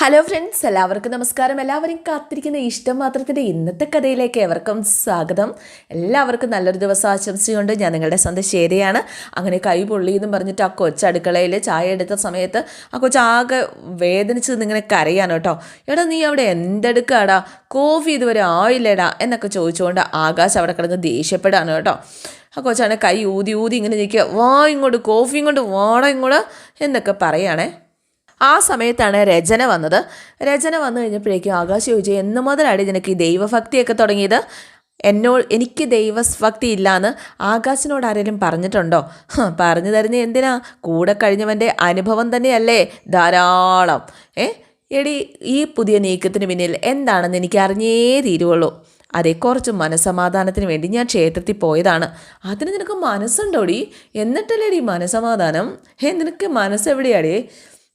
Hello friends എല്ലാവർക്കും നമസ്കാരം. എല്ലാവരും കാത്തിരിക്കുന്ന ഇഷ്ടം മാത്രത്തിന്റെ ഇന്നത്തെ കഥയിലേക്ക് എവർക്കും സ്വാഗതം. എല്ലാവർക്കും നല്ലൊരു ദിവസം ആശംസയുണ്ട്. ഞാൻ നിങ്ങളുടെ സ്വന്തം ശരിയാണ്. അങ്ങനെ കൈ പൊള്ളി എന്നും പറഞ്ഞിട്ട് ആ കൊച്ചടുക്കളയിൽ ചായ എടുത്ത സമയത്ത് ആ കൊച്ച് ആകെ വേദനിച്ച് നിങ്ങനെ കരയാണ് കേട്ടോ. എടാ നീ അവിടെ എന്തെടുക്കാടാ? കോഫി ഇതുവരെ ആയില്ലടാ? എന്നൊക്കെ ചോദിച്ചുകൊണ്ട് ആകാശ് അവിടെ കിടന്ന് ദേഷ്യപ്പെടാണ് കേട്ടോ. ആ കൊച്ചാണ് കൈ ഊതി ഊതി ഇങ്ങനെ നിൽക്കുക വാ ഇങ്ങോട്ട് കോഫി ഇങ്ങോട്ട് വാടാ ഇങ്ങോട്ട് എന്നൊക്കെ പറയുകയാണേ ആ സമയത്താണ് രചന വന്നത്. രചന വന്നു കഴിഞ്ഞപ്പോഴേക്കും ആകാശ് ചോദിച്ചു എന്ന് മുതലാണ് നിനക്ക് ഈ ദൈവഭക്തിയൊക്കെ തുടങ്ങിയത്? എന്നോ എനിക്ക് ദൈവഭക്തി ഇല്ലാന്ന് ആകാശിനോട് ആരെങ്കിലും പറഞ്ഞിട്ടുണ്ടോ? പറഞ്ഞു തരുന്ന എന്തിനാ? കൂടെ കഴിഞ്ഞവന്റെ അനുഭവം തന്നെയല്ലേ ധാരാളം. ഏ എടി ഈ പുതിയ നീക്കത്തിന് പിന്നിൽ എന്താണെന്ന് എനിക്ക് അറിഞ്ഞേ തീരുവുള്ളൂ. അതെ കുറച്ച് മനസമാധാനത്തിന് വേണ്ടി ഞാൻ ക്ഷേത്രത്തിൽ പോയതാണ്. അതിന് നിനക്ക് മനസ്സുണ്ടോടി? എന്നിട്ടല്ലേടി മനസമാധാനം ഹേ നിനക്ക് മനസ്സെവിടെയാടേ?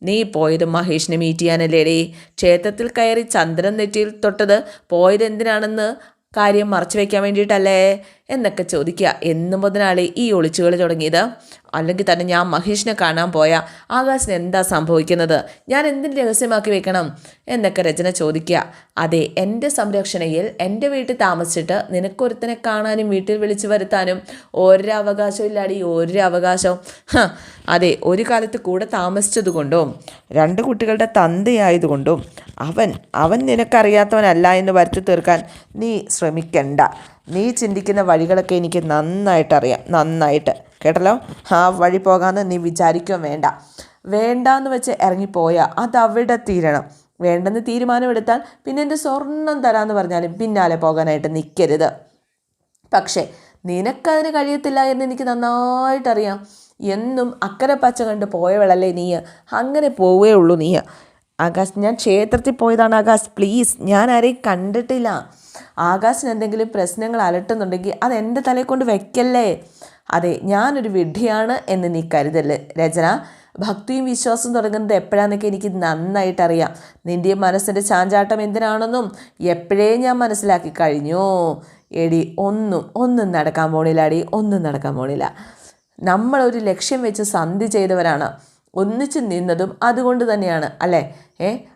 നീ പോയത് മഹേഷിനെ മീറ്റ് ചെയ്യാനല്ലേടേ ക്ഷേത്രത്തിൽ കയറി ചന്ദ്രൻ നെറ്റിയിൽ തൊട്ടത് പോയത് എന്തിനാണെന്ന് കാര്യം മറച്ചു വയ്ക്കാൻ വേണ്ടിയിട്ടല്ലേ? എന്നൊക്കെ ചോദിക്കുക. എന്നും മുതലാണ് ഈ ഒളിച്ചുകളി തുടങ്ങിയത്. അല്ലെങ്കിൽ തന്നെ ഞാൻ മഹേഷിനെ കാണാൻ പോയ ആകാശിന് എന്താ സംഭവിക്കുന്നത്? ഞാൻ എന്തിന് രഹസ്യമാക്കി വെക്കണം? എന്നൊക്കെ രചന ചോദിക്കുക. അതെ എന്റെ സംരക്ഷണയിൽ എന്റെ വീട്ടിൽ താമസിച്ചിട്ട് നിനക്കൊരുത്തനെ കാണാനും വീട്ടിൽ വിളിച്ചു വരുത്താനും ഒരു അവകാശവും ഇല്ലാടി ഒരു അവകാശവും അതെ ഒരു കാലത്ത് കൂടെ താമസിച്ചതുകൊണ്ടും രണ്ട് കുട്ടികളുടെ തന്തയായതുകൊണ്ടും അവൻ അവൻ നിനക്കറിയാത്തവനല്ല എന്ന് വരുത്തി തീർക്കാൻ നീ ശ്രമിക്കണ്ട. നീ ചിന്തിക്കുന്ന വഴികളൊക്കെ എനിക്ക് നന്നായിട്ടറിയാം നന്നായിട്ട്. കേട്ടല്ലോ? ആ വഴി പോകാമെന്ന് നീ വിചാരിക്കുകയും വേണ്ട. വേണ്ടാന്ന് വെച്ച് ഇറങ്ങിപ്പോയാൽ അത് അവിടെ തീരണം. വേണ്ടെന്ന് തീരുമാനമെടുത്താൽ പിന്നെ എന്റെ സ്വർണം തരാമെന്ന് പറഞ്ഞാലും പിന്നാലെ പോകാനായിട്ട് നിൽക്കരുത് പക്ഷേ നിനക്കതിന് കഴിയത്തില്ല എന്ന് എനിക്ക് നന്നായിട്ടറിയാം. എന്നും അക്കരെ പച്ച കണ്ട് പോയവളല്ലേ നീ. അങ്ങനെ പോവേ ഉള്ളൂ നീ. ആകാശ് ഞാൻ ക്ഷേത്രത്തിൽ പോയതാണ് ആകാശ്. പ്ലീസ് ഞാൻ ആരെയും കണ്ടിട്ടില്ല. ആകാശിന് എന്തെങ്കിലും പ്രശ്നങ്ങൾ അലട്ടുന്നുണ്ടെങ്കിൽ അത് എന്റെ തലയിൽ കൊണ്ട് വെക്കല്ലേ? അതെ ഞാനൊരു വിഡ്ഢിയാണ് എന്ന് നീ കരുതൽ. രചന ഭക്തിയും വിശ്വാസവും തുടങ്ങുന്നത് എപ്പോഴാണെന്നൊക്കെ എനിക്ക് നന്നായിട്ടറിയാം. നിന്റെ മനസ്സിന്റെ ചാഞ്ചാട്ടം എന്തിനാണെന്നും എപ്പോഴേ ഞാൻ മനസ്സിലാക്കി കഴിഞ്ഞു. എടി ഒന്നും ഒന്നും നടക്കാൻ പോണില്ല അടി ഒന്നും നടക്കാൻ പോണില്ല. നമ്മളൊരു ലക്ഷ്യം വെച്ച് സന്ധി ചെയ്തവരാണ്. ഒന്നിച്ച് നിന്നതും അതുകൊണ്ട് തന്നെയാണ് അല്ലേ?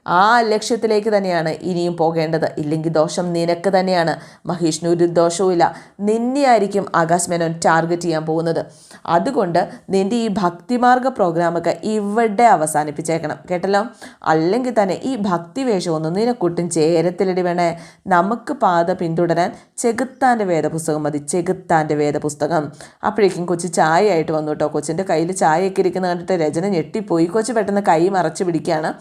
ആ ലക്ഷ്യത്തിലേക്ക് തന്നെയാണ് ഇനിയും പോകേണ്ടത്. ഇല്ലെങ്കിൽ ദോഷം നിനക്ക് തന്നെയാണ്. മഹേഷിന് ഒരു ദോഷവും ഇല്ല നിന്നെയായിരിക്കും ആകാശ് മേനോൻ ടാർഗറ്റ് ചെയ്യാൻ പോകുന്നത്. അതുകൊണ്ട് നിന്റെ ഈ ഭക്തിമാർഗ പ്രോഗ്രാമൊക്കെ ഇവിടെ അവസാനിപ്പിച്ചേക്കണം. കേട്ടല്ലോ? അല്ലെങ്കിൽ തന്നെ ഈ ഭക്തിവേഷമൊന്നും നിനക്കൊട്ടും ചേരത്തിലടി വേണേ. നമുക്ക് പാത പിന്തുടരാൻ ചെകുത്താന്റെ വേദപുസ്തകം മതി. ചെകുത്താന്റെ വേദപുസ്തകം. അപ്പോഴേക്കും കൊച്ചു ചായയായിട്ട് വന്നു കേട്ടോ. കൊച്ചിന്റെ കയ്യിൽ ചായയൊക്കെ ഇരിക്കുന്ന കണ്ടിട്ട് രചന ഞെട്ടിപ്പോയി. കൊച്ചു പെട്ടെന്ന് കൈ മറച്ചു പിടിക്കുകയാണ്.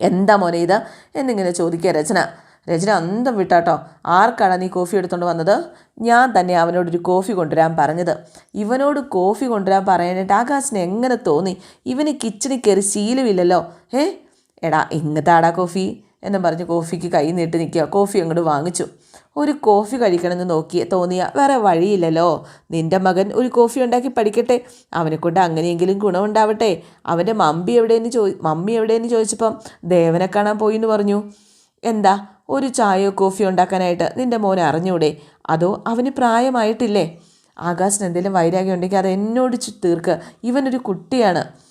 എന്താ മോനെ ഇത്? എന്നിങ്ങനെ ചോദിക്കുക രചന. രചന അന്തം വിട്ടാട്ടോ. ആർക്കാണ് നീ കോഫി എടുത്തുകൊണ്ട് വന്നത്? ഞാൻ തന്നെ അവനോടൊരു കോഫി കൊണ്ടുവരാൻ പറഞ്ഞത്. ഇവനോട് കോഫി കൊണ്ടുവരാൻ പറയാനായിട്ട് ആകാശിന് എങ്ങനെ തോന്നി? ഇവന് കിച്ചണിൽ കയറി ശീലമില്ലല്ലോ. ഏ? എടാ ഇങ്ങത്താടാ കോഫി. എന്നും പറഞ്ഞ് കോഫിക്ക് കൈ നീട്ടി നിൽക്കുക. കോഫി അങ്ങോട്ട് വാങ്ങിച്ചു. ഒരു കോഫി കഴിക്കണമെന്ന് നോക്കി തോന്നിയ വേറെ വഴിയില്ലല്ലോ. നിന്റെ മകൻ ഒരു കോഫി ഉണ്ടാക്കി പഠിക്കട്ടെ. അവനെ കൊണ്ട് അങ്ങനെയെങ്കിലും ഗുണമുണ്ടാവട്ടെ. അവന്റെ മമ്പി എവിടെയെന്ന് ചോ മമ്മി എവിടെയെന്ന് ചോദിച്ചപ്പം ദേവനെ കാണാൻ പോയി എന്ന് പറഞ്ഞു. എന്താ? ഒരു ചായയോ കോഫിയോ ഉണ്ടാക്കാനായിട്ട് നിന്റെ മോൻ അറിഞ്ഞൂടെ? അതോ അവന് പ്രായമായിട്ടില്ലേ? ആകാശിന് എന്തെങ്കിലും വൈരാഗ്യം ഉണ്ടെങ്കിൽ അത് എന്നോട് തീർക്കുക തീർക്ക്. ഇവനൊരു കുട്ടിയാണ്.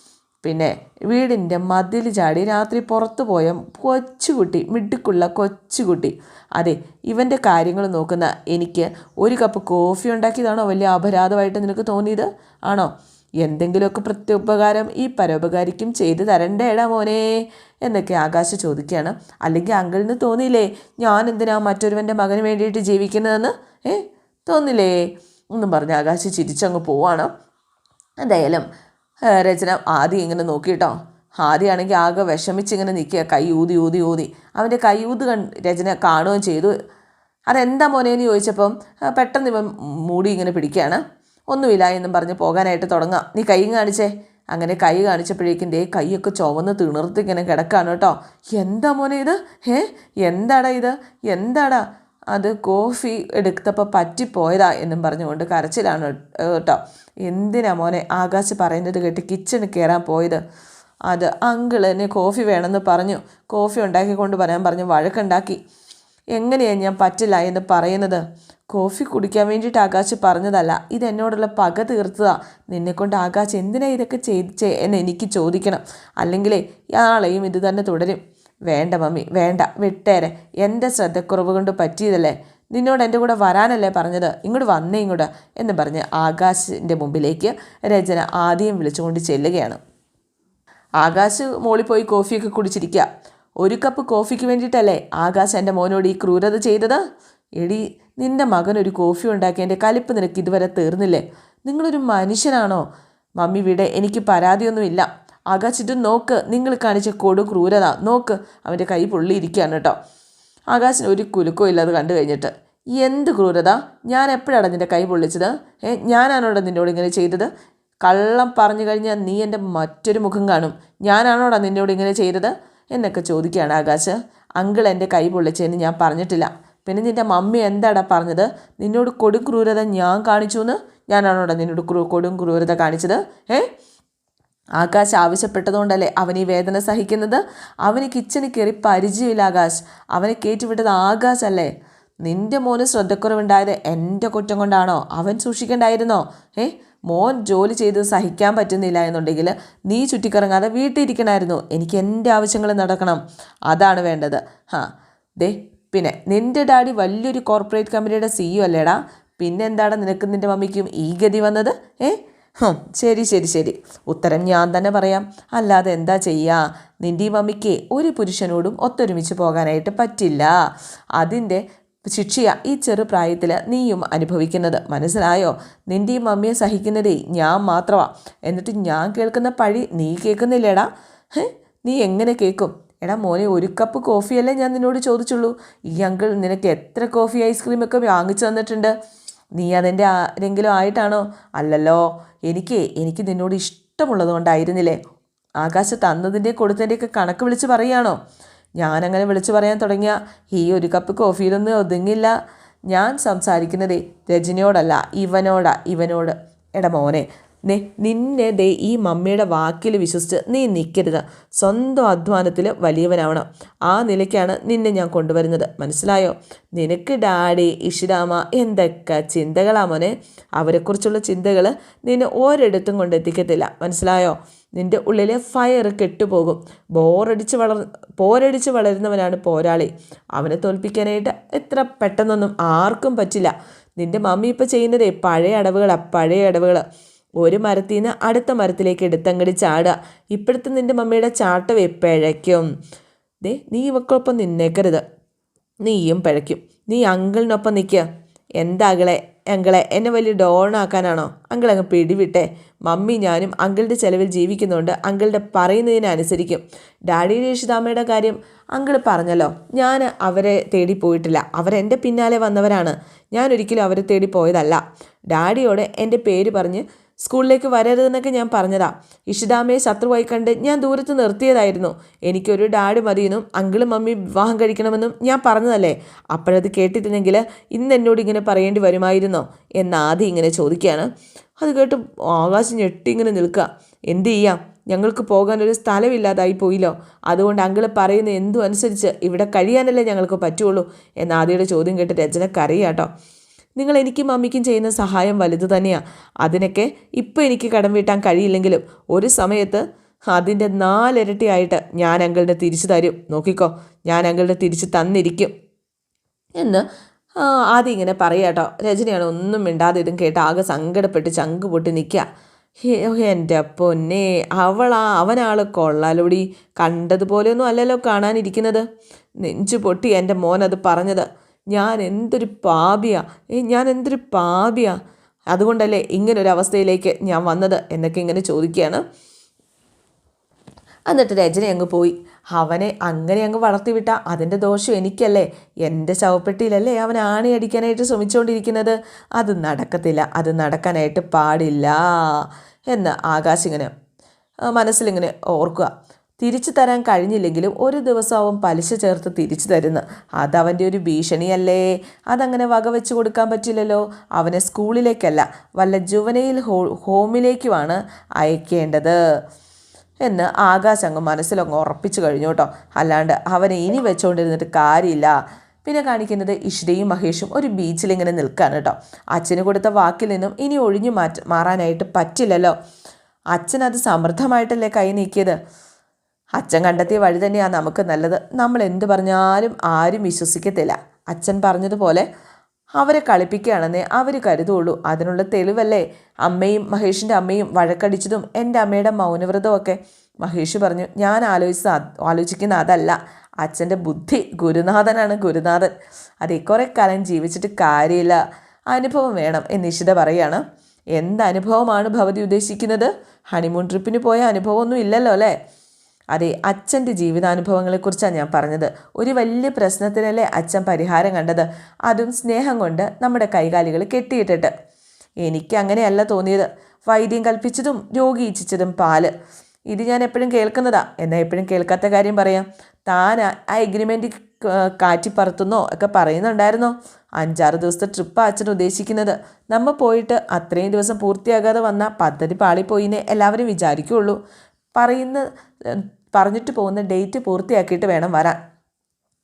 പിന്നെ വീടിന്റെ മതിൽ ചാടി രാത്രി പുറത്തു പോയ കൊച്ചുകുട്ടി മിടുക്കുള്ള കൊച്ചുകുട്ടി. അതെ ഇവന്റെ കാര്യങ്ങൾ നോക്കുന്ന എനിക്ക് ഒരു കപ്പ് കോഫി ഉണ്ടാക്കിയതാണോ വലിയ അപരാധമായിട്ട് നിനക്ക് തോന്നിയത്? ആണോ? എന്തെങ്കിലുമൊക്കെ പ്രത്യുപകാരം ഈ പരോപകാരിക്കും ചെയ്തു തരണ്ടേടാ മോനെ എന്നൊക്കെ ആകാശ് ചോദിക്കുകയാണ്. അല്ലെങ്കിൽ അങ്കിളിന് തോന്നിയില്ലേ ഞാൻ എന്തിനാ മറ്റൊരുവന്റെ മകന് വേണ്ടിയിട്ട് ജീവിക്കുന്നതെന്ന്? ഏ തോന്നില്ലേ? എന്നും പറഞ്ഞ് ആകാശ് ചിരിച്ചങ്ങ് പോവാണ്. എന്തായാലും രചന ആദ്യം ഇങ്ങനെ നോക്കിയിട്ടോ. ആദ്യമാണെങ്കിൽ ആകെ വിഷമിച്ചിങ്ങനെ നിൽക്കുക കൈ ഊതി ഊതി ഊതി. അവന്റെ കൈ ഊത് രചന കാണുകയും ചെയ്തു. അതെന്താ മോനേന്ന് ചോദിച്ചപ്പം ആ, പെട്ടെന്ന് ഇവൻ മൂടി ഇങ്ങനെ പിടിക്കുകയാണ്. ഒന്നുമില്ല എന്നും പറഞ്ഞ് പോകാനായിട്ട് തുടങ്ങാം. നീ കൈ കാണിച്ചേ. അങ്ങനെ കൈ കാണിച്ചപ്പോഴേക്കും കൈയൊക്കെ ചുവന്ന് തിണർത്ത് ഇങ്ങനെ കിടക്കാണ് കേട്ടോ. എന്താ മോനെ ഇത്? ഏ എന്താടാ ഇത്? എന്താടാ? അത് കോഫി എടുത്തപ്പോൾ പറ്റിപ്പോയതാ എന്നും പറഞ്ഞുകൊണ്ട് കരച്ചിലാണ് കേട്ടോ. എന്തിനാ മോനെ ആകാശ് പറയുന്നത് കേട്ട് കിച്ചണിൽ കയറാൻ പോയത്? അത് അങ്കിൾ എന്നെ കോഫി വേണമെന്ന് പറഞ്ഞു. കോഫി ഉണ്ടാക്കിക്കൊണ്ട് വരാൻ പറഞ്ഞു വഴക്കുണ്ടാക്കി. എങ്ങനെയാണ് ഞാൻ പറ്റില്ല എന്ന് പറയുന്നത്? കോഫി കുടിക്കാൻ വേണ്ടിയിട്ട് ആകാശ് പറഞ്ഞതല്ല. ഇത് എന്നോടുള്ള പക തീർത്തതാ. നിന്നെക്കൊണ്ട് ആകാശ് എന്തിനാ ഇതൊക്കെ ചെയ്ത് എനിക്ക് ചോദിക്കണം? അല്ലെങ്കിലേ നാളെയും ഇത് തന്നെ തുടരും. വേണ്ട മമ്മി വേണ്ട വിട്ടേരെ. എന്റെ ശ്രദ്ധക്കുറവ് കൊണ്ട് പറ്റിയതല്ലേ? നിന്നോട് എന്റെ കൂടെ വരാനല്ലേ പറഞ്ഞത്? ഇങ്ങോട്ട് വന്നേ ഇങ്ങോട്ട് എന്ന് പറഞ്ഞ് ആകാശിന്റെ മുമ്പിലേക്ക് രചന ആദ്യം വിളിച്ചുകൊണ്ട് ചെല്ലുകയാണ്. ആകാശ് മോളിൽ പോയി കോഫിയൊക്കെ കുടിച്ചിരിക്കുക ഒരു കപ്പ് കോഫിക്ക് വേണ്ടിയിട്ടല്ലേ ആകാശ് എന്റെ മോനോട് ഈ ക്രൂരത ചെയ്തത്? എടി നിന്റെ മകൻ ഒരു കോഫി ഉണ്ടാക്കി എന്റെ കലിപ്പ് നിനക്ക് ഇതുവരെ തീർന്നില്ലേ? നിങ്ങളൊരു മനുഷ്യനാണോ? മമ്മി വിടെ എനിക്ക് പരാതിയൊന്നുമില്ല. ആകാശ് ഇത് നോക്ക് നിങ്ങൾ കാണിച്ച കൊടു ക്രൂരത. നോക്ക് അവന്റെ കൈ പൊള്ളിയിരിക്കുകയാണ് കേട്ടോ. ആകാശിന് ഒരു കുലുക്കവും ഇല്ലാതെ കണ്ടു കഴിഞ്ഞിട്ട് എന്ത് ക്രൂരത? ഞാൻ എപ്പോഴാണ് നിന്റെ കൈ പൊള്ളിച്ചത്? ഏ ഞാനാണോടാ നിന്നോട് ഇങ്ങനെ ചെയ്തത്? കള്ളം പറഞ്ഞു കഴിഞ്ഞാൽ നീ എന്റെ മറ്റൊരു മുഖം കാണും. ഞാനാണോടാ നിന്നോട് ഇങ്ങനെ ചെയ്തത്? എന്നൊക്കെ ചോദിക്കുകയാണ് ആകാശ്. അങ്കിൾ എന്റെ കൈ പൊള്ളിച്ചതെന്ന് ഞാൻ പറഞ്ഞിട്ടില്ല. പിന്നെ നിന്റെ മമ്മി എന്താടാ പറഞ്ഞത്? നിന്നോട് കൊടും ക്രൂരത ഞാൻ കാണിച്ചു എന്ന് ഞാനാണോടാ നിന്നോട് ക്രൂ കൊടും ക്രൂരത കാണിച്ചത്? ഏ? ആകാശ് ആവശ്യപ്പെട്ടതുകൊണ്ടല്ലേ അവൻ ഈ വേദന സഹിക്കുന്നത്? അവന് കിച്ചണിൽ കയറി പരിചയമില്ല ആകാശ്. അവനെ കയറ്റിവിട്ടത് ആകാശല്ലേ നിന്റെ മോന് ശ്രദ്ധക്കുറവുണ്ടായത് എന്റെ കുറ്റം കൊണ്ടാണോ? അവൻ സൂക്ഷിക്കണ്ടായിരുന്നോ? ഏ? മോൻ ജോലി ചെയ്ത് സഹിക്കാൻ പറ്റുന്നില്ല എന്നുണ്ടെങ്കിൽ നീ ചുറ്റിക്കറങ്ങാതെ വീട്ടിലിരിക്കണമായിരുന്നു എനിക്ക് എന്റെ ആവശ്യങ്ങൾ നടക്കണം. അതാണ് വേണ്ടത്. ഹാ. ദേ പിന്നെ നിന്റെ ഡാഡി വലിയൊരു കോർപ്പറേറ്റ് കമ്പനിയുടെ സിഇഒ അല്ലേടാ? പിന്നെന്താണ് നിനക്ക് നിന്റെ മമ്മിക്കും ഈ ഗതി വന്നത്? ഏ? ഹും, ശരി ശരി ശരി. ഉത്തരം ഞാൻ തന്നെ പറയാം. അല്ലാതെ എന്താ ചെയ്യുക നിന്റെ ഈ മമ്മിക്ക് ഒരു പുരുഷനോടും ഒത്തൊരുമിച്ച് പോകാനായിട്ട് പറ്റില്ല. അതിന്റെ ശിക്ഷയ ഈ ചെറുപ്രായത്തിൽ നീയും അനുഭവിക്കുന്നത്. മനസ്സിലായോ? നിന്റെ ഈ മമ്മിയെ സഹിക്കുന്നതേ ഞാൻ മാത്രമാ എന്നിട്ട് ഞാൻ കേൾക്കുന്ന പഴി നീ കേൾക്കുന്നില്ലേടാ? നീ എങ്ങനെ കേൾക്കും? എടാ മോനെ ഒരു കപ്പ് കോഫിയല്ലേ ഞാൻ നിന്നോട് ചോദിച്ചുള്ളൂ. ഈ അങ്കിൾ നിനക്ക് എത്ര കോഫി ഐസ്ക്രീമൊക്കെ വാങ്ങിച്ചു തന്നിട്ടുണ്ട്? നീ അതെന്റെ ആരെങ്കിലും ആയിട്ടാണോ? അല്ലല്ലോ. എനിക്ക് എനിക്ക് നിന്നോട് ഇഷ്ടമുള്ളത് കൊണ്ടായിരുന്നില്ലേ? ആകാശ തന്നതിന്റെ കൊടുത്തതിന്റെയൊക്കെ കണക്ക് വിളിച്ച് പറയുകയാണോ? ഞാനങ്ങനെ വിളിച്ചു പറയാൻ തുടങ്ങിയ ഈ ഒരു കപ്പ് കോഫിയിലൊന്നും ഒതുങ്ങില്ല. ഞാൻ സംസാരിക്കുന്നതേ രജനിയോടല്ല ഇവനോടാ ഇവനോട്. എടാ മോനെ നെ നിന്നെ ദേ ഈ മമ്മിയുടെ വാക്കിൽ വിശ്വസിച്ച് നീ നിൽക്കരുത് സ്വന്തം അധ്വാനത്തിൽ വലിയവനാവണം. ആ നിലയ്ക്കാണ് നിന്നെ ഞാൻ കൊണ്ടുവരുന്നത്. മനസ്സിലായോ? നിനക്ക് ഡാഡി ഇഷിരാമ എന്തൊക്കെ ചിന്തകളാ മോനെ? അവരെക്കുറിച്ചുള്ള ചിന്തകൾ നിന്നെ ഒരിടത്തും കൊണ്ടെത്തിക്കത്തില്ല. മനസ്സിലായോ? നിന്റെ ഉള്ളിലെ ഫയർ കെട്ടുപോകും. ബോറടിച്ച് വളർ പോരടിച്ച് വളരുന്നവനാണ് പോരാളി. അവനെ തോൽപ്പിക്കാനായിട്ട് എത്ര പെട്ടെന്നൊന്നും ആർക്കും പറ്റില്ല. നിന്റെ മമ്മി ഇപ്പോൾ ചെയ്യുന്നതേ പഴയ അടവുകളാണ് പഴയ അടവുകൾ ഒരു മരത്തിൽ നിന്ന് അടുത്ത മരത്തിലേക്ക് എടുത്തങ്ങടി ചാടുക ഇപ്പോഴത്തെ നിന്റെ മമ്മിയുടെ ചാട്ടം പിഴയ്ക്കും ദേ നീ ഇവക്കൊപ്പം നിന്നേക്കരുത്. നീയും പിഴയ്ക്കും. നീ അങ്കിളിനൊപ്പം നിൽക്കുക എന്താകളെ അങ്കിളെ? എന്നെ വലിയ ഡോണാക്കാനാണോ? അങ്കിൾ അങ്ങ് പിടിവിട്ടെ. മമ്മി ഞാനും അങ്കിളുടെ ചെലവിൽ ജീവിക്കുന്നുണ്ട് അങ്കിളുടെ പറയുന്നതിനനുസരിക്കും ഡാഡി രക്ഷിതാമ്മയുടെ കാര്യം അങ്കിൾ പറഞ്ഞല്ലോ. ഞാൻ അവരെ തേടി പോയിട്ടില്ല. അവരെന്റെ പിന്നാലെ വന്നവരാണ്. ഞാൻ ഒരിക്കലും അവരെ തേടി പോയതല്ല. ഡാഡിയോട് എന്റെ പേര് പറഞ്ഞ് സ്കൂളിലേക്ക് വരരുതെന്നൊക്കെ ഞാൻ പറഞ്ഞതാ. ഇഷിതാമയെ ശത്രുവായി കണ്ട് ഞാൻ ദൂരത്ത് നിർത്തിയതായിരുന്നു. എനിക്കൊരു ഡാഡ് മതിയെന്നും അങ്കിളും മമ്മി വിവാഹം കഴിക്കണമെന്നും ഞാൻ പറഞ്ഞതല്ലേ? അപ്പോഴത് കേട്ടിട്ടില്ലെങ്കിൽ ഇന്ന് എന്നോട് ഇങ്ങനെ പറയേണ്ടി വരുമായിരുന്നോ? എന്ന് ആദ്യം ഇങ്ങനെ ചോദിക്കുകയാണ് അത് കേട്ട് ആകാശം ഞെട്ടി ഇങ്ങനെ നിൽക്കുക. എന്ത് ചെയ്യാം? ഞങ്ങൾക്ക് പോകാൻ ഒരു സ്ഥലമില്ലാതായി പോയില്ലോ. അതുകൊണ്ട് അങ്കിൾ പറയുന്ന എന്തും അനുസരിച്ച് ഇവിടെ കഴിയാനല്ലേ ഞങ്ങൾക്ക് പറ്റുള്ളൂ. എന്ന് ആദ്യയുടെ ചോദ്യം കേട്ട് രചന കരയാട്ടോ. നിങ്ങൾ എനിക്കും അമ്മയ്ക്കും ചെയ്യുന്ന സഹായം വലുത് തന്നെയാണ് അതിനൊക്കെ ഇപ്പോൾ എനിക്ക് കടം വീട്ടാൻ കഴിയില്ലെങ്കിലും ഒരു സമയത്ത് അതിന്റെ നാലിരട്ടിയായിട്ട് ഞാൻ അങ്കിളിനെ തിരിച്ചു തരും. നോക്കിക്കോ ഞാൻ അങ്കിളിനെ തിരിച്ച് തന്നിരിക്കും. എന്ന് ആദ്യം ഇങ്ങനെ പറയാട്ടോ രജനിയാണ് ഒന്നും മിണ്ടാതെ ഇതും കേട്ട് ആകെ സങ്കടപ്പെട്ട് ചങ്ക് പൊട്ടി നിൽക്കുക എന്റെ പൊന്നെ അവളാ അവനാൾ കൊള്ളാലോടി. കണ്ടതുപോലെയൊന്നും അല്ലല്ലോ കാണാനിരിക്കുന്നത്. നെഞ്ചു പൊട്ടി എന്റെ മോനത് പറഞ്ഞത്. ഞാൻ എന്തൊരു പാപിയാ. ഏ ഞാൻ എന്തൊരു പാപിയാ. അതുകൊണ്ടല്ലേ ഇങ്ങനൊരു അവസ്ഥയിലേക്ക് ഞാൻ വന്നത് എന്നൊക്കെ ഇങ്ങനെ ചോദിക്കുകയാണ്. എന്നിട്ട് രജന അങ്ങ് പോയി. അവനെ അങ്ങനെ അങ്ങ് വളർത്തിവിട്ട അതിന്റെ ദോഷം എനിക്കല്ലേ. എന്റെ ശവപ്പെട്ടിയിലല്ലേ അവൻ ആണി അടിക്കാനായിട്ട് ശ്രമിച്ചുകൊണ്ടിരിക്കുന്നത് അത് നടക്കത്തില്ല. അത് നടക്കാനായിട്ട് പാടില്ല എന്ന് ആകാശിങ്ങനെ മനസ്സിലിങ്ങനെ ഓർക്കുക. തിരിച്ചു തരാൻ കഴിഞ്ഞില്ലെങ്കിലും ഒരു ദിവസവും പലിശ ചേർത്ത് തിരിച്ചു തരുന്നു. അതവന്റെ ഒരു ഭീഷണിയല്ലേ? അതങ്ങനെ വകവെച്ച് കൊടുക്കാൻ പറ്റില്ലല്ലോ. അവനെ സ്കൂളിലേക്കല്ല വല്ല ജുവനയിൽ ഹോ ഹോമിലേക്കുമാണ് അയക്കേണ്ടത് എന്ന് ആകാശ് അങ്ങ് മനസ്സിലങ്ങ് ഉറപ്പിച്ചു കഴിഞ്ഞു കേട്ടോ. അല്ലാണ്ട് അവനെ ഇനി വെച്ചുകൊണ്ടിരുന്നിട്ട് കാര്യമില്ല. പിന്നെ കാണിക്കുന്നത് ഇഷ്രയും മഹേഷും ഒരു ബീച്ചിൽ ഇങ്ങനെ നിൽക്കുകയാണ് കേട്ടോ. അച്ഛന് കൊടുത്ത വാക്കിൽ നിന്നും ഇനി ഒഴിഞ്ഞു മാറ്റ മാറാനായിട്ട് പറ്റില്ലല്ലോ. അച്ഛൻ അത് സമൃദ്ധമായിട്ടല്ലേ കൈ നീക്കിയത്? അച്ഛൻ കണ്ടെത്തിയ വഴി തന്നെയാണ് നമുക്ക് നല്ലത്. നമ്മൾ എന്ത് പറഞ്ഞാലും ആരും വിശ്വസിക്കത്തില്ല. അച്ഛൻ പറഞ്ഞതുപോലെ അവരെ കളിപ്പിക്കുകയാണെന്നേ അവർ കരുതുള്ളൂ. അതിനുള്ള തെളിവല്ലേ? അമ്മയും മഹേഷിന്റെ അമ്മയും വഴക്കടിച്ചതും എന്റെ അമ്മയുടെ മൗനവ്രതമൊക്കെ മഹേഷ് പറഞ്ഞു ഞാൻ ആലോചിച്ച ആലോചിക്കുന്ന അതല്ല. അച്ഛന്റെ ബുദ്ധി ഗുരുനാഥനാണ് ഗുരുനാഥൻ. അതേ കുറേ കാലം ജീവിച്ചിട്ട് കാര്യമില്ല. അനുഭവം വേണം. എന്ന് നിഷിത പറയാണ്. എന്ത് അനുഭവമാണ് ഭവതി ഉദ്ദേശിക്കുന്നത്? ഹണിമൂൺ ട്രിപ്പിന് പോയ അനുഭവമൊന്നും ഇല്ലല്ലോ അല്ലേ? അതെ അച്ഛന്റെ ജീവിതാനുഭവങ്ങളെക്കുറിച്ചാണ് ഞാൻ പറഞ്ഞത്. ഒരു വലിയ പ്രശ്നത്തിനല്ലേ അച്ഛൻ പരിഹാരം കണ്ടത്? അതും സ്നേഹം കൊണ്ട് നമ്മുടെ കൈകാലികൾ കെട്ടിയിട്ടിട്ട്. എനിക്ക് അങ്ങനെയല്ല തോന്നിയത്. വൈദ്യം കൽപ്പിച്ചതും രോഗി ഇച്ഛിച്ചതും പാൽ. ഇത് ഞാൻ എപ്പോഴും കേൾക്കുന്നതാ. എന്നാൽ എപ്പോഴും കേൾക്കാത്ത കാര്യം പറയാം. താൻ ആ എഗ്രിമെന്റ് കാറ്റിപ്പറത്തുന്നോ ഒക്കെ പറയുന്നുണ്ടായിരുന്നോ? അഞ്ചാറ് ദിവസത്തെ ട്രിപ്പ് അച്ഛൻ ഉദ്ദേശിക്കുന്നത്. നമ്മൾ പോയിട്ട് അത്രയും ദിവസം പൂർത്തിയാകാതെ വന്ന പദ്ധതി പാളിപ്പോയിന്നേ എല്ലാവരും വിചാരിക്കുള്ളൂ. പറയുന്ന പറഞ്ഞിട്ട് പോകുന്ന ഡേറ്റ് പൂർത്തിയാക്കിയിട്ട് വേണം വരാൻ.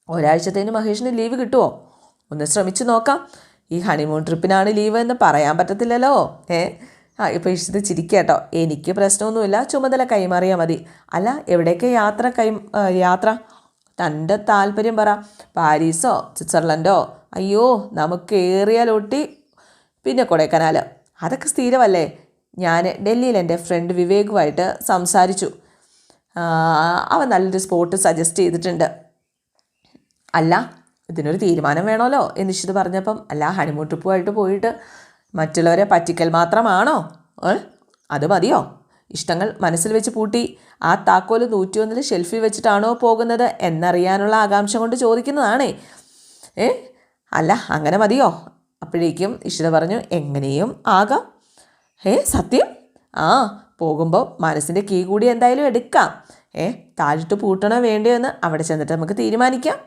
ഒരാഴ്ചത്തേന് മഹേഷിന് ലീവ് കിട്ടുമോ ഒന്ന് ശ്രമിച്ചു നോക്കാം. ഈ ഹണിമൂൺ ട്രിപ്പിനാണ് ലീവ് എന്ന് പറയാൻ പറ്റത്തില്ലല്ലോ. ഏ? ആ ഇപ്പോൾ ഇഷ്ടത്ത് ചിരിക്കട്ടോ എനിക്ക് പ്രശ്നമൊന്നുമില്ല. ചുമതല കൈമാറിയാൽ മതി. അല്ല എവിടെയൊക്കെ യാത്ര കൈ യാത്ര? തന്റെ താല്പര്യം പറ. പാരീസോ? സ്വിറ്റ്സർലൻഡോ? അയ്യോ നമുക്ക് ഏറിയാലൊട്ടി. പിന്നെ കൊടൈക്കനാൽ അതൊക്കെ സ്ഥിരമല്ലേ? ഞാൻ ഡൽഹിയിൽ എന്റെ ഫ്രണ്ട് വിവേകുമായിട്ട് സംസാരിച്ചു. അവൻ നല്ലൊരു സ്പോട്ട് സജസ്റ്റ് ചെയ്തിട്ടുണ്ട്. അല്ല ഇതിനൊരു തീരുമാനം വേണമല്ലോ എന്ന് ഇഷിത് പറഞ്ഞപ്പം അല്ല ഹണിമൂൺ ട്രിപ്പുമായിട്ട് പോയിട്ട് മറ്റുള്ളവരെ പറ്റിക്കൽ മാത്രമാണോ? അത് മതിയോ? ഇഷ്ടങ്ങൾ മനസ്സിൽ വെച്ച് പൂട്ടി ആ താക്കോൽ നൂറ്റിയൊന്നിൽ ഷെൽഫിൽ വെച്ചിട്ടാണോ പോകുന്നത് എന്നറിയാനുള്ള ആകാംക്ഷ കൊണ്ട് ചോദിക്കുന്നതാണേ. ഏ അല്ല അങ്ങനെ മതിയോ? അപ്പോഴേക്കും ഇഷിത പറഞ്ഞു എങ്ങനെയും ആകാം. ഏ സത്യം? ആ പോകുമ്പോൾ മനസ്സിന്റെ കീ കൂടി എന്തായാലും എടുക്കാം. ഏ താഴിട്ട് പൂട്ടണോ വേണ്ടയോ എന്ന് അവിടെ ചെന്നിട്ട് നമുക്ക് തീരുമാനിക്കാം.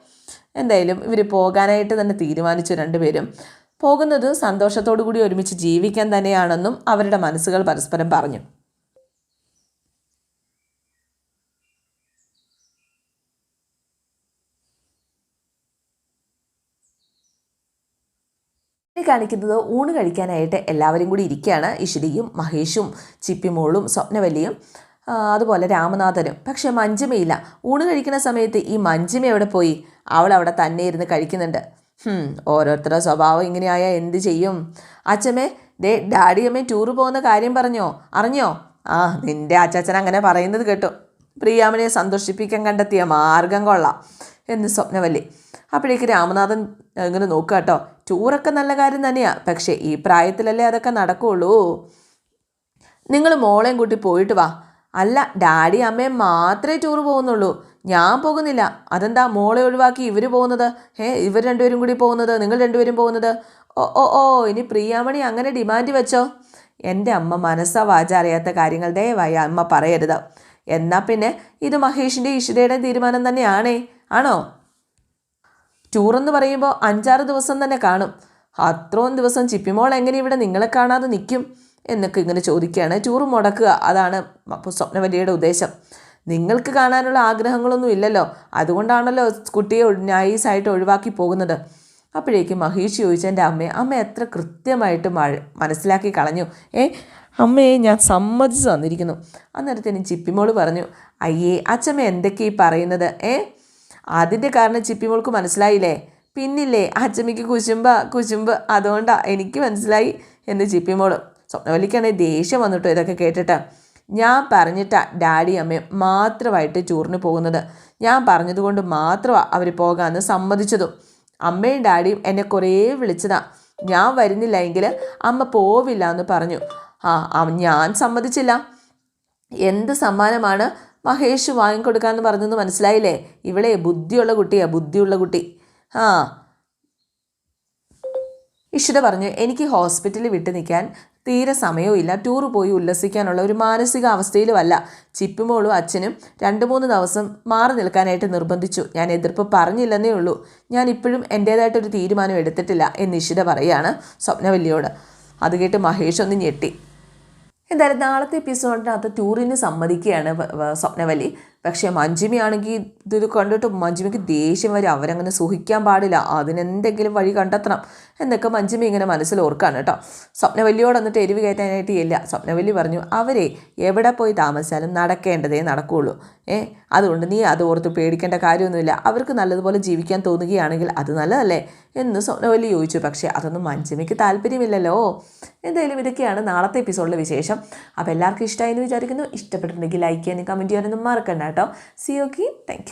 എന്തായാലും ഇവർ പോകാനായിട്ട് തന്നെ തീരുമാനിച്ചു രണ്ടുപേരും. പോകുന്നത് സന്തോഷത്തോടു കൂടി ഒരുമിച്ച് ജീവിക്കാൻ തന്നെയാണെന്നും അവരുടെ മനസ്സുകൾ പരസ്പരം പറഞ്ഞു. കാണിക്കുന്നത് ഊണ് കഴിക്കാനായിട്ട് എല്ലാവരും കൂടി ഇരിക്കുകയാണ്. ഇഷിരിയും മഹേഷും ചിപ്പിമോളും സ്വപ്നവല്ലിയും അതുപോലെ രാമനാഥനും. പക്ഷെ മഞ്ജുമയില്ല. ഊണ് കഴിക്കുന്ന സമയത്ത് ഈ മഞ്ജുമ എവിടെ പോയി? അവൾ അവിടെ തന്നെ ഇരുന്ന് കഴിക്കുന്നുണ്ട്. ഓരോരുത്തരുടെ സ്വഭാവം ഇങ്ങനെയായാൽ എന്ത് ചെയ്യും? അച്ഛമ്മേ ദേ ഡാഡിയമ്മേ ടൂറ് പോകുന്ന കാര്യം പറഞ്ഞോ? അറിഞ്ഞോ? ആ നിന്റെ അച്ചാച്ചൻ അങ്ങനെ പറയുന്നത് കേട്ടു. പ്രിയാമനെ സന്തോഷിപ്പിക്കാൻ കണ്ടെത്തിയ മാർഗം കൊള്ളാം. എന്ന് സ്വപ്നവല്ലി. അപ്പോഴേക്ക് രാമനാഥൻ ഇങ്ങനെ നോക്കുക കേട്ടോ. ടൂറൊക്കെ നല്ല കാര്യം തന്നെയാണ് പക്ഷേ ഈ പ്രായത്തിലല്ലേ അതൊക്കെ നടക്കുകയുള്ളൂ നിങ്ങൾ മോളെയും കൂട്ടി പോയിട്ട് വാ. അല്ല ഡാഡി അമ്മയും മാത്രമേ ടൂർ പോകുന്നുള്ളൂ. ഞാൻ പോകുന്നില്ല. അതെന്താ മോളെ ഒഴിവാക്കി ഇവർ പോകുന്നത്? ഏ ഇവർ രണ്ടുപേരും കൂടി പോകുന്നത്? നിങ്ങൾ രണ്ടുപേരും പോകുന്നത്? ഓ ഓ ഓ ഇനി പ്രിയാമണി അങ്ങനെ ഡിമാൻഡ് വെച്ചോ? എന്റെ അമ്മ മനസ്സാ വാച അറിയാത്ത കാര്യങ്ങൾ. ദയവായി അമ്മ പറയരുത്. എന്നാൽ പിന്നെ ഇത് മഹേഷിന്റെ ഈശ്വരയുടെ തീരുമാനം തന്നെയാണേ. ആണോ? ടൂറെന്ന് പറയുമ്പോൾ അഞ്ചാറ് ദിവസം തന്നെ കാണും. അത്രയും ദിവസം ചിപ്പിമോൾ എങ്ങനെ ഇവിടെ നിങ്ങളെ കാണാതെ നിൽക്കും എന്നൊക്കെ ഇങ്ങനെ ചോദിക്കുകയാണ്. ടൂർ മുടക്കുക അതാണ് സ്വപ്നവല്ലിയുടെ ഉദ്ദേശം. നിങ്ങൾക്ക് കാണാനുള്ള ആഗ്രഹങ്ങളൊന്നും ഇല്ലല്ലോ. അതുകൊണ്ടാണല്ലോ കുട്ടിയെ നൈസായിട്ട് ഒഴിവാക്കി പോകുന്നത്. അപ്പോഴേക്കും മഹേഷ് ചോദിച്ച എന്റെ അമ്മയെ അമ്മ എത്ര കൃത്യമായിട്ട് മനസ്സിലാക്കി കളഞ്ഞു? ഏ അമ്മയെ ഞാൻ സമ്മതിച്ചു തന്നിരിക്കുന്നു. അന്നേരത്തേനും ചിപ്പിമോൾ പറഞ്ഞു അയ്യേ അച്ഛമ്മ എന്തൊക്കെയാ ഈ പറയുന്നത്? ഏ അതിന്റെ കാരണം ചിപ്പിമോൾക്ക് മനസ്സിലായില്ലേ? പിന്നില്ലേ അച്ചമ്മയ്ക്ക് കുശുമ്പ കുശുമ്പ്. അതുകൊണ്ടാ എനിക്ക് മനസ്സിലായി എന്ന് മോൾ സ്വപ്നവല്ലിക്കാണെങ്കിൽ ദേഷ്യം വന്നിട്ടോ ഇതൊക്കെ കേട്ടിട്ട്. ഞാൻ പറഞ്ഞിട്ടാ ഡാഡി അമ്മയും മാത്രമായിട്ട് ടൂറിന് പോകുന്നത്. ഞാൻ പറഞ്ഞതുകൊണ്ട് മാത്രമാണ് അവർ പോകാമെന്ന് സമ്മതിച്ചതും. അമ്മയും ഡാഡിയും എന്നെ കുറേ വിളിച്ചതാ. ഞാൻ വരുന്നില്ല എങ്കിൽ അമ്മ പോവില്ല എന്ന് പറഞ്ഞു. ആ ഞാൻ സമ്മതിച്ചില്ല. എന്ത് സമ്മാനമാണ് മഹേഷ് വാങ്ങിക്കൊടുക്കാമെന്ന് പറഞ്ഞെന്ന് മനസ്സിലായില്ലേ? ഇവിടെ ബുദ്ധിയുള്ള കുട്ടിയാ ബുദ്ധിയുള്ള കുട്ടി. ആ. ഇഷിത പറഞ്ഞു എനിക്ക് ഹോസ്പിറ്റലിൽ വിട്ട് നിൽക്കാൻ തീരെ സമയവും ടൂർ പോയി ഉല്ലസിക്കാനുള്ള ഒരു മാനസിക അവസ്ഥയിലുമല്ല ചിപ്പുമോളും അച്ഛനും രണ്ട് മൂന്ന് ദിവസം മാറി നിൽക്കാനായിട്ട് നിർബന്ധിച്ചു. ഞാൻ എതിർപ്പ് പറഞ്ഞില്ലെന്നേ ഉള്ളൂ. ഞാൻ ഇപ്പോഴും എന്റേതായിട്ടൊരു തീരുമാനം എടുത്തിട്ടില്ല എന്ന് ഇഷിത പറയുകയാണ് സ്വപ്നവല്ലിയോട്. അത് കേട്ട് മഹേഷ് ഒന്ന് ഞെട്ടി. എന്തായാലും നാളത്തെ എപ്പിസോഡിനകത്ത് ടൂറിന് സമ്മതിക്കുകയാണ് സ്വപ്നവലി. പക്ഷേ മഞ്ജിമയാണെങ്കിൽ ഇത് കണ്ടിട്ട് മഞ്ജിമിക്ക് ദേഷ്യം വരും. അവരങ്ങനെ സുഹിക്കാൻ പാടില്ല. അതിനെന്തെങ്കിലും വഴി കണ്ടെത്തണം എന്നൊക്കെ മഞ്ജിമി ഇങ്ങനെ മനസ്സിൽ ഓർക്കാണ് കേട്ടോ. സ്വപ്നവല്ലിയോട് എന്നിട്ട് എരിവ് കയറ്റാനായിട്ട് ഇല്ല. സ്വപ്നവല്ലി പറഞ്ഞു അവരെ എവിടെ പോയി താമസിച്ചാലും നടക്കേണ്ടതേ നടക്കുകയുള്ളൂ ഏ അതുകൊണ്ട് നീ അത് ഓർത്ത് പേടിക്കേണ്ട കാര്യമൊന്നുമില്ല. അവർക്ക് നല്ലതുപോലെ ജീവിക്കാൻ തോന്നുകയാണെങ്കിൽ അത് നല്ലതല്ലേ? എന്ന് സ്വപ്നവല്ലി ചോദിച്ചു. പക്ഷേ അതൊന്നും മഞ്ജിമിക്ക് താല്പര്യമില്ലല്ലോ. എന്തായാലും ഇതൊക്കെയാണ് നാളത്തെ എപ്പിസോഡിലെ വിശേഷം. അപ്പോൾ എല്ലാവർക്കും ഇഷ്ടമായി എന്ന് വിചാരിക്കുന്നു. ഇഷ്ടപ്പെട്ടിട്ടുണ്ടെങ്കിൽ ലൈക്ക് ചെയ്യാനും കമന്റ് ചെയ്യാനൊന്നും മറക്കണ്ട കേട്ടോ. C okay thank